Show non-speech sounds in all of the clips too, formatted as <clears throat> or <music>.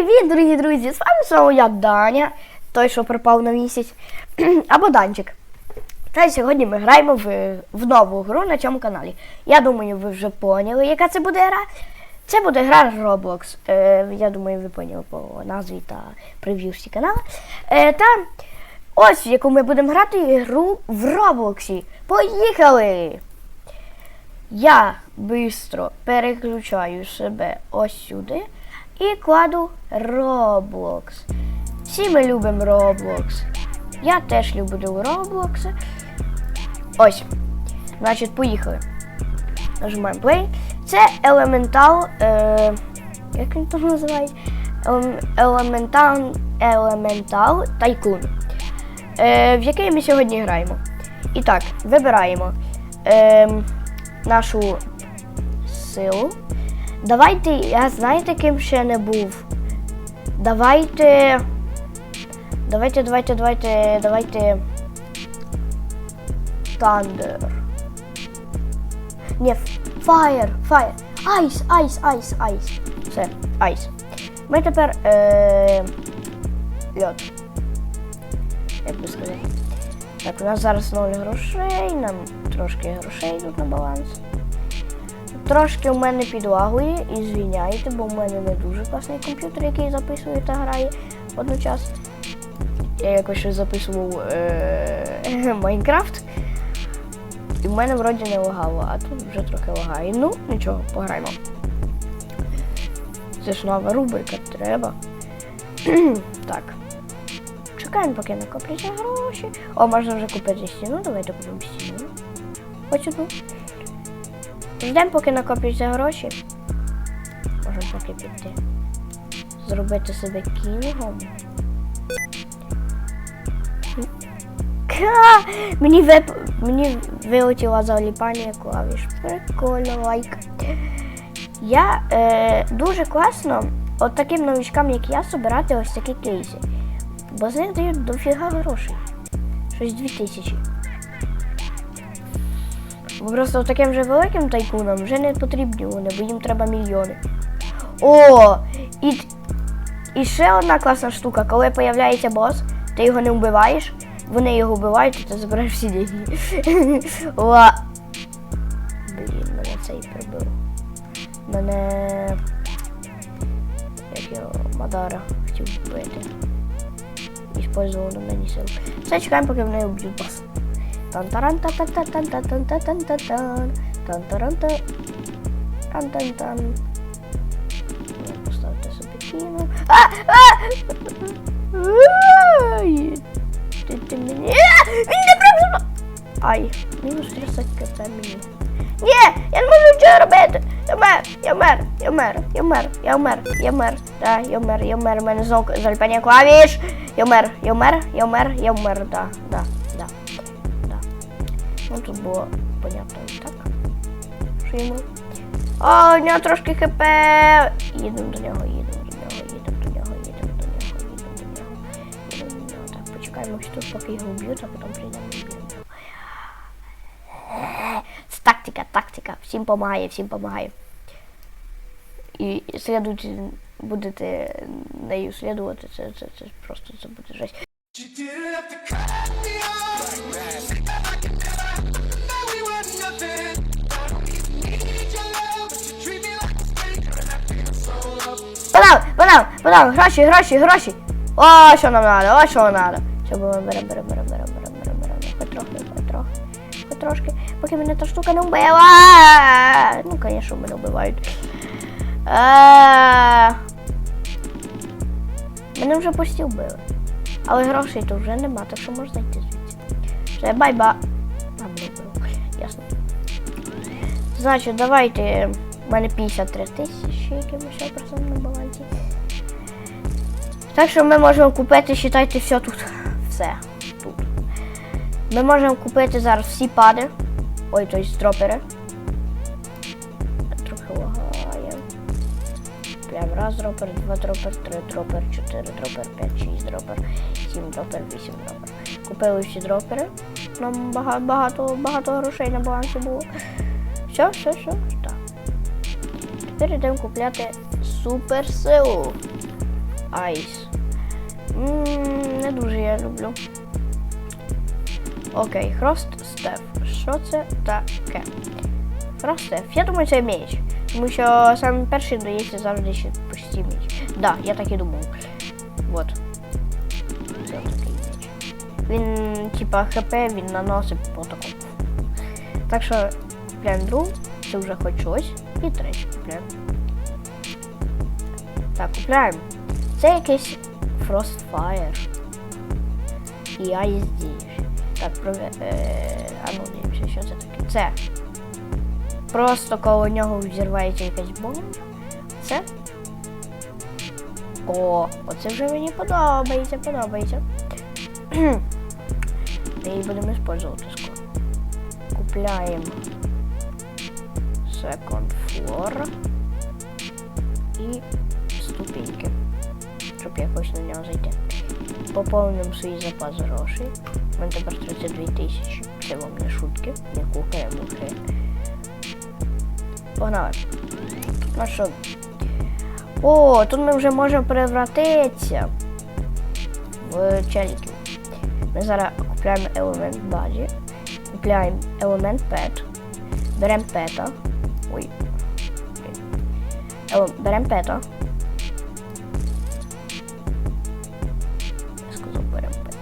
Привіт, дорогі друзі! З вами знову я Даня, той, що пропав на місяць, <clears throat> або Данчик. Та сьогодні ми граємо в, в нову гру на цьому каналі. Я думаю, ви вже поняли, яка це буде гра. Це буде гра Roblox. Е, я думаю, ви поняли по назві та прев'юшці каналу. Е, та ось яку ми будемо грати гру в Роблоксі. Поїхали! Я швидко переключаю себе ось сюди і кладу Roblox. Всі ми любимо Roblox. Я теж люблю Roblox. Ось. Значить, поїхали. Нажимаємо play. Це Elemental. Е, як він там називає? Елем- Elemental, Elemental Tycoon. Е, в який ми сьогодні граємо. І так, вибираємо е, нашу силу. Давайте, я знаєте, ким ще не був. Давайте. Давайте, давайте, давайте, давайте. Thunder. Ні, Fire, Fire. Ice, Ice, Ice, Ice. Все, Ice. Ми тепер. Е... Льод. Як би сказати. Так, у нас зараз ноль грошей, нам трошки грошей йдуть на баланс. Трошки у мене підлагує і звіняйте, бо в мене не дуже класний комп'ютер, який записує та грає водночас. Я якось ще записував е- <laughs> Майнкрафт. І в мене вроді не лагало, а тут вже трохи лагає. Ну, нічого, пограємо. Це ж нова рубрика, треба. <clears throat> так. Чекаємо, поки накопляться гроші. О, можна вже купити стіну. Давайте купимо стіну. Ось одну. Ждемо, поки накопляться гроші. Можемо поки піти. Зробити себе кінгом. Мені вип... мені вилетіла заліпання клавіш. Прикольно, лайк. Я е, дуже класно от таким новичкам, як я, собирати ось такі кейси. Бо з них дають дофіга грошей. Щось 2000. Просто таким же великим тайкунам вже не потрібні вони, бо їм треба мільйони. О! І, і ще одна класна штука, коли появляється бос, ти його не вбиваєш, вони його вбивають, і ти забираєш всі деньги. <laughs> Блін, мене цей прибив. Мене. Як його Мадара хотів вбити. Іспользував на мені силу. Все, чекаємо, поки вони вб'ють бас. Тан таран та та та тан та тан та тан та тан тан таран та тан тан тан Поставте собі кіно. А! Ти, мені. Він не пробив! Ай, мінус 30 кп мені. Ні, я не можу нічого робити. Я вмер, я вмер, я вмер, я вмер, я вмер, я вмер. Да, я вмер, я вмер, у мене знову заліпання клавіш. Я вмер, я вмер, я вмер, я да, да, да. Ну тут було понятно так. Що йому? О, у нього трошки хп. Їдемо до нього, їдемо до нього, їдемо до нього, їдемо до нього, їдемо до нього. Їдемо до нього. Так, почекаємо ось тут, поки його вб'ють, а потім прийдемо і вб'ємо. Це тактика, тактика. Всім допомагає, всім допомагає. І слідуючи, будете нею слідувати, це, це, це просто це буде жесть. Подав, подав, подав, гроші, гроші, гроші. О, що нам треба, о, що нам треба. Що беремо, беремо, беремо, беремо, беремо, беремо, беремо, беремо. Хоч трохи, хоч трохи, поки мене та штука не вбила. Ну, звісно, мене вбивають. Е, Мене вже почти вбили. Але грошей то вже нема, так що можна йти звідси. Все, бай-ба. Ясно. Значить, давайте. У мене 53 тисячі якимось образом на балансі. Так що ми можемо купити, считайте, все тут. Все тут. Ми можемо купити зараз всі пади. Ой, тобто дропери. Трохи лагає. Прям раз дропер, два дропер, три дропер, чотири дропер, п'ять, шість дропер, сім дропер, вісім дропер. Купили всі дропери. Нам багато, багато, багато грошей на балансі було. Все, все, все. Тепер йдемо купляти суперсилу. М, Не дуже я люблю. Окей, Хрост Стеф. Що це таке? Хрост Стеф. Я думаю, це меч. Тому що саме перший дається завжди ще почти меч. Да, я так і думав. Вот. Це такий меч. Він, типа, хп, він наносить по такому. Так що купляємо другу, це вже хоч щось. І третю купляємо. Так, купляємо. Це якийсь Frostfire. І Dish. Так, про... Е... А ну дивимося, що це таке. Це. Просто коло нього взірвається якась бомба. Це. О, оце вже мені подобається, подобається. <clears throat> Ми її будемо використовувати скоро. Купляємо second floor і ступеньки, щоб якось на нього зайти. Поповнимо свій запас грошей. У мене тепер 32 тисячі. Це вам не шутки, не кухає мухи. Погнали. Ну що? О, тут ми вже можемо превратитися в челіків. Ми зараз купляємо елемент баді, купляємо елемент пет, беремо пета. Ой. Еле- Беремо пета. Я сказав, беремо пета.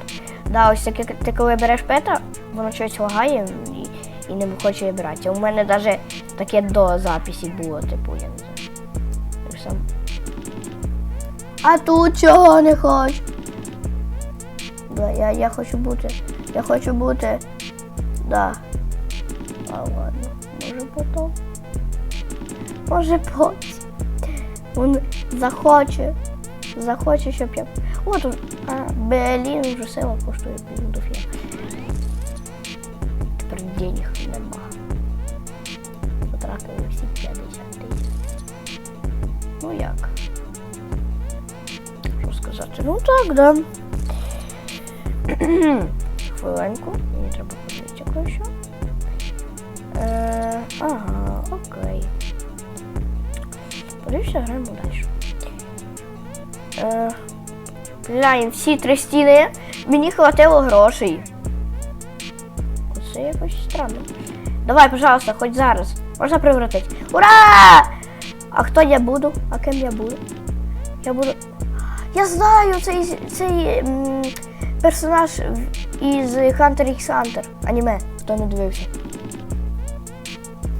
Да, ось таке, ти коли береш пета, воно щось лагає і, і не хоче брати. У мене навіть таке до записі було, типу, я не знаю. Я. А тут чого не? Да, я, я хочу бути. Я хочу бути. Да. А ладно, може потом. Може потім. Він захоче. Захоче, щоб я. О, тут. А, блін, вже сила коштує блін, дофіга. Тепер денег нема. Потратили всі 50 тисяч. Ну як? Що сказати? Ну так, да. <clears throat> Хвилинку, мені треба подивитися кое-що. Подивимося, граємо далі. Е, всі три стіни. Мені хватило грошей. Оце якось странно. Давай, пожалуйста, хоч зараз. Можна превратити. Ура! А хто я буду? А ким я буду? Я буду. Я знаю цей, цей м, персонаж із Hunter x Hunter. Аніме, хто не дивився.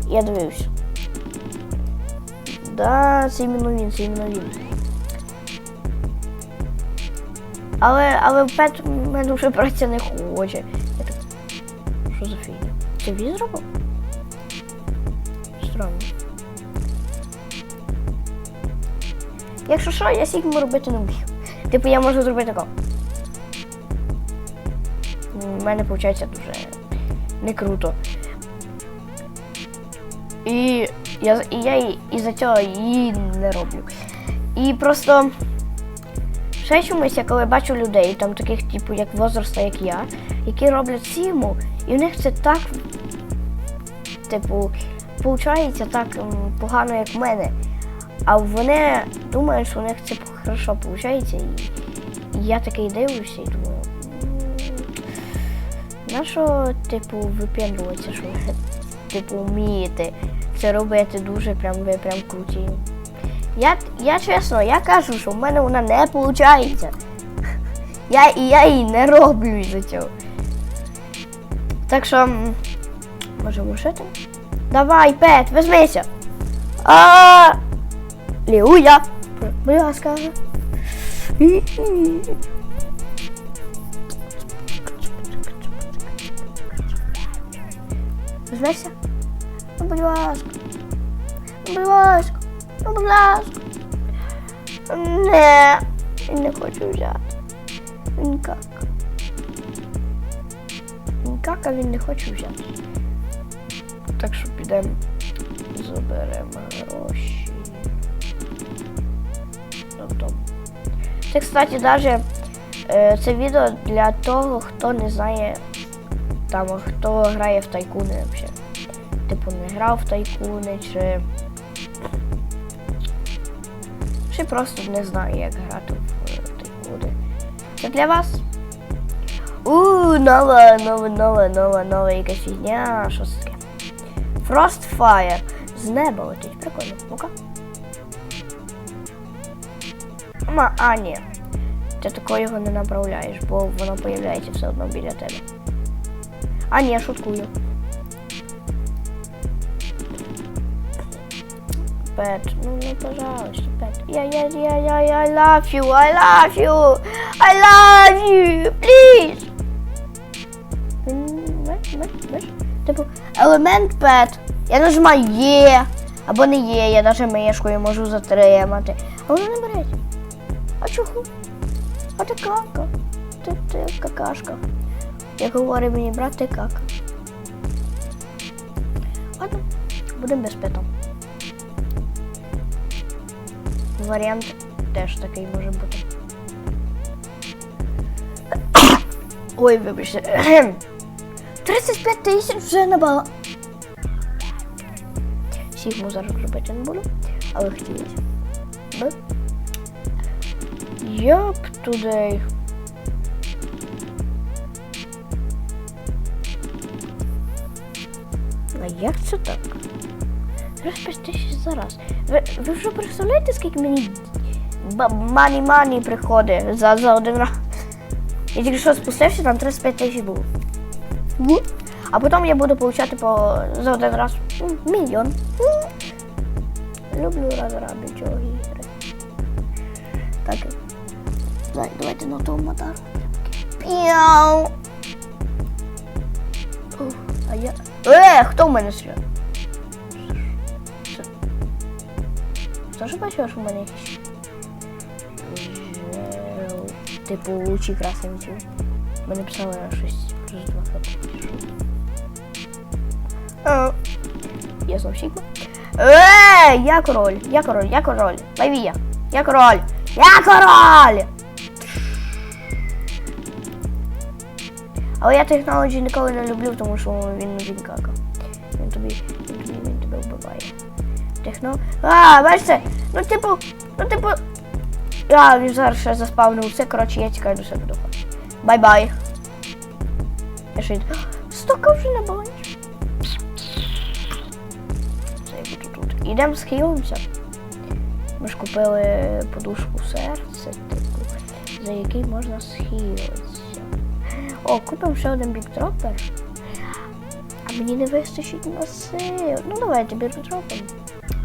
Я дивився. Да, це іменно він, це іменно. Але, але пет мене вже праця не хоче. Так... Що за фігня? Це він зробив? Странно. Якщо що, я сігму робити не вмію. Типу я можу зробити тако. У мене виходить дуже не круто. І я, і я і, із-за цього її не роблю. І просто чомусь, я коли бачу людей, там таких, типу, як возраста, як я, які роблять сіму, і в них це так, типу, виходить так погано, як в мене. А вони думають, що у них це хорошо виходить. І, я такий дивлюся і думаю. «М, На що, типу, випендруватися, що ви, типу, вмієте це робити дуже прям ви прям круті. Я, я чесно, я кажу, що в мене вона не виходить. <laughs> Я, я її не роблю із-за цього. Так що, можемо шити? Давай, Пет, візьмися. А Ліуя. Будь ласка. Візьмешся? Будь ласка. Будь ласка. Ну, будь ласка. Не, не хочу взяти. Він как. Він как, а він не хоче взяти. Так що підемо, заберемо гроші. Тобто. Це, кстати, даже е, це відео для того, хто не знає, там, хто грає в тайкуни взагалі. Типу не грав в тайкуни, чи. Чи просто не знає, як грати в буде. Це для вас. У, нова, нова, нова, нова, нова якась фігня. Що це таке? Frostfire. З неба летить. Прикольно. Ну-ка. Ма, а, ні. Ти такого його не направляєш, бо воно появляється все одно біля тебе. А, ні, шуткую. Пет, ну ну пожалуйста, Пет. Я, я, я, я, я, I love you, I love you, I love you, please. Типу, елемент Пет. Я нажимаю Є, або не є, я навіть мишкою можу затримати. А воно не береться. А чого? А ти кака. Ти, ти какашка. Як говорить мені брат, ти кака. Ладно, будемо без питом. Варіант теж такий може бути. Ой, вибачте. <clears throat> 35 тисяч вже набала. Сігму зараз робити не буду, але хотілося. Би. Yup, today. А як це так? 35 тисяч зараз. Ви, ви вже представляєте, скільки мені мані мані приходить за, за один раз? Я тільки що спустився, там 35 тисяч було. А потім я буду получати по, за один раз мільйон. Люблю розробити ігри. Так. Давай, давайте на тому мотору. Піау. А я. Е, хто в мене стріляє? Хто ж бачив, що в мене. Типу лучі красні лучі. Мене писали щось плюс два хп. Я знов Сігма. Е, я король, я король, я король. Лайвія. Я король. Я король! Але я технології ніколи не люблю, тому що він він кака. Техно. А, бачите? Ну типу, ну типу. А, він зараз ще заспавнив все, коротше, я тікаю до себе до хати. Бай-бай. Я ще йду. Стока вже на балансі. Це я тут. Ідемо схилимося. Ми ж купили подушку серця, таку, за який можна схилитися. О, купимо ще один бікдропер. А мені не вистачить на сил. Ну давайте бікдропом.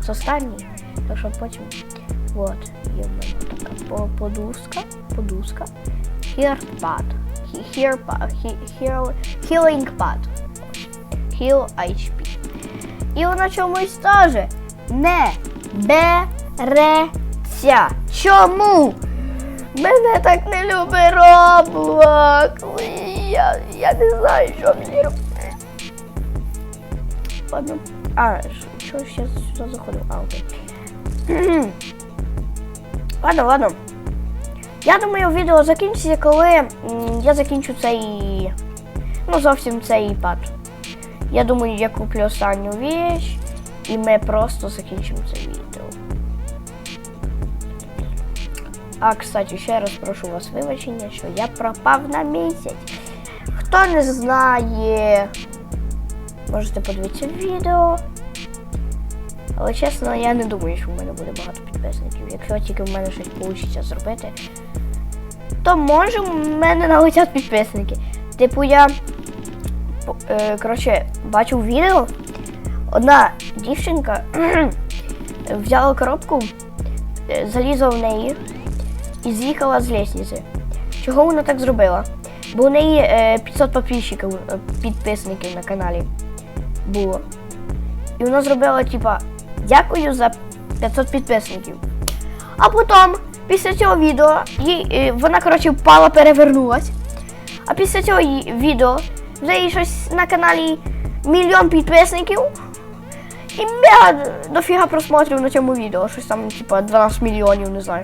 З останній. Так що потім. От, є в мене така по- подушка. Подушка. Heartpad. He- Hearpad. He- heal- Healing pad. Heal HP. І вона чомусь теж не береться. Чому? Мене так не любить Роблок. Я, я не знаю, що мені робити. Ладно. А, що ж я сюди заходив? А, окей. <clears throat> ладно, ладно. Я думаю, відео закінчиться, коли я закінчу цей. Ну, зовсім цей пад. Я думаю, я куплю останню віч, і ми просто закінчимо це відео. А, кстати, ще раз прошу вас вибачення, що я пропав на місяць. Хто не знає, можете подивитися відео. Але чесно, я не думаю, що в мене буде багато підписників. Якщо тільки в мене щось вийде зробити, то може в мене налетять підписники. Типу я е, коротше, бачив відео, одна дівчинка <clears throat> взяла коробку, е, залізла в неї і з'їхала з лестниці. Чого вона так зробила? Бо у неї е, 500 підписчиків, е, підписників на каналі було. І вона зробила, типа, дякую за 500 підписників. А потім, після цього відео, їй, е, вона, коротше, впала, перевернулась. А після цього її відео вже їй щось на каналі мільйон підписників. І мега дофіга просмотрів на цьому відео. Щось там, типа, 12 мільйонів, не знаю.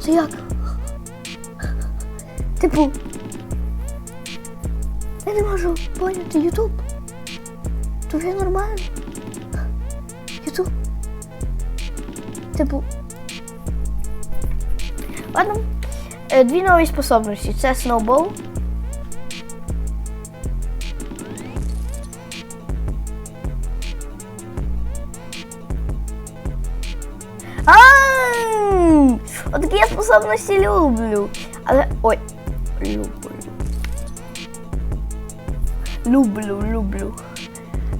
Це як? Типу. Я не можу поняти Ютуб. Тобі нормально? Ютуб. Типу. Ладно. Е, Дві нові способності. Це Snowball. А, такі я способності люблю. Але. Ой. Люблю, люблю.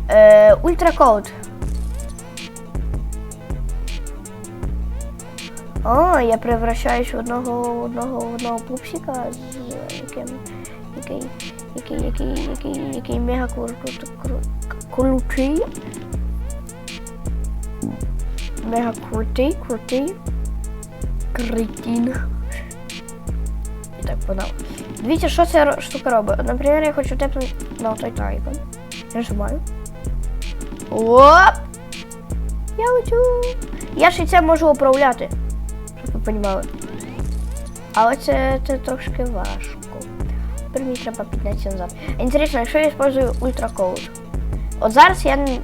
Е, ультракод. О, я превращаюсь в одного одного одного пупсика з яким який який який який який мега кру- кру- кру- крутий. Мега крутий, крутий. Кретін. І так подав. Дивіться, що ця штука робить. Наприклад, я хочу тепнути на той тайкон. Я нажимаю. Оп! Я лечу. Я ще це можу управляти. Щоб ви розуміли. Але це, це трошки важко. Мені треба піднятися назад. Інтересно, якщо я використовую ультракоуд. От зараз я не,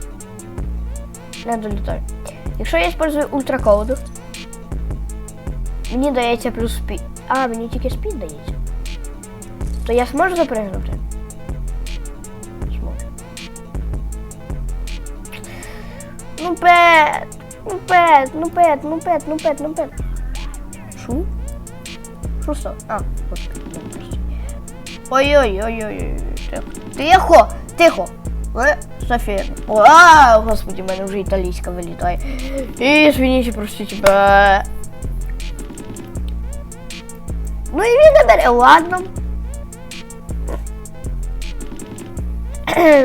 не долітаю. Якщо я використовую ультракоуд, мені дається плюс спід. А, мені тільки спід дається. То я зможу запригнути? Ну пет, ну пет, ну пет, ну пет, ну пет, ну пет. Шу? Шу що? А, прости. Ой-ой-ой-ой-ой. Тихо. Тихо! Софія. А, господи, мене вже італійська вилітає. І звініть, простите. Ну і він не бере, ладно.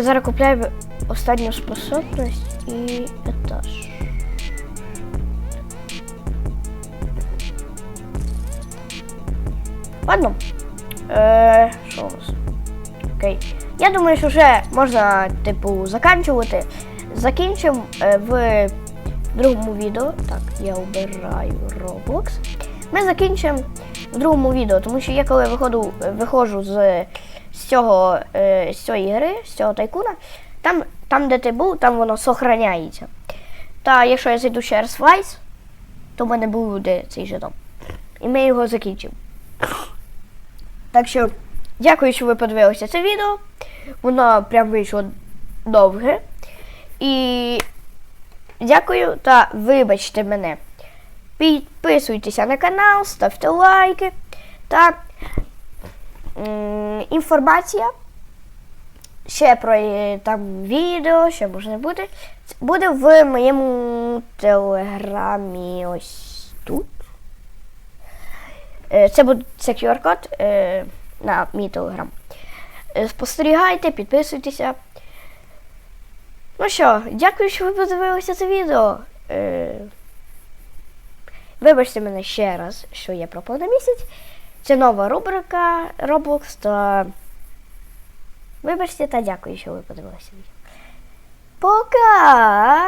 Зараз купляємо останню способність і етаж. Ладно. Е, що у нас? Я думаю, що вже можна, типу, заканчувати. Закінчимо е, в другому відео. Так, я обираю Roblox. Ми закінчимо в другому відео, тому що я коли виходу, виходжу з, з, цього, е, з цієї гри, з цього тайкуна, там, там, де ти був, там воно сохраняється. Та якщо я зайду ще в Vice, то в мене буде цей жетон. І ми його закінчимо. Так що, дякую, що ви подивилися це відео. Воно прям вийшло довге. І дякую та вибачте мене. Підписуйтеся на канал, ставте лайки. Та м, інформація. Ще про е, там відео, що може бути. Буде в моєму телеграмі ось тут. Е, Це буде це QR-код е, на мій телеграм. Спостерігайте, підписуйтеся. Ну що, дякую, що ви подивилися це відео. Вибачте мене ще раз, що я пропав на місяць. Це нова рубрика Roblox, то вибачте та дякую, що ви подивилися. Пока!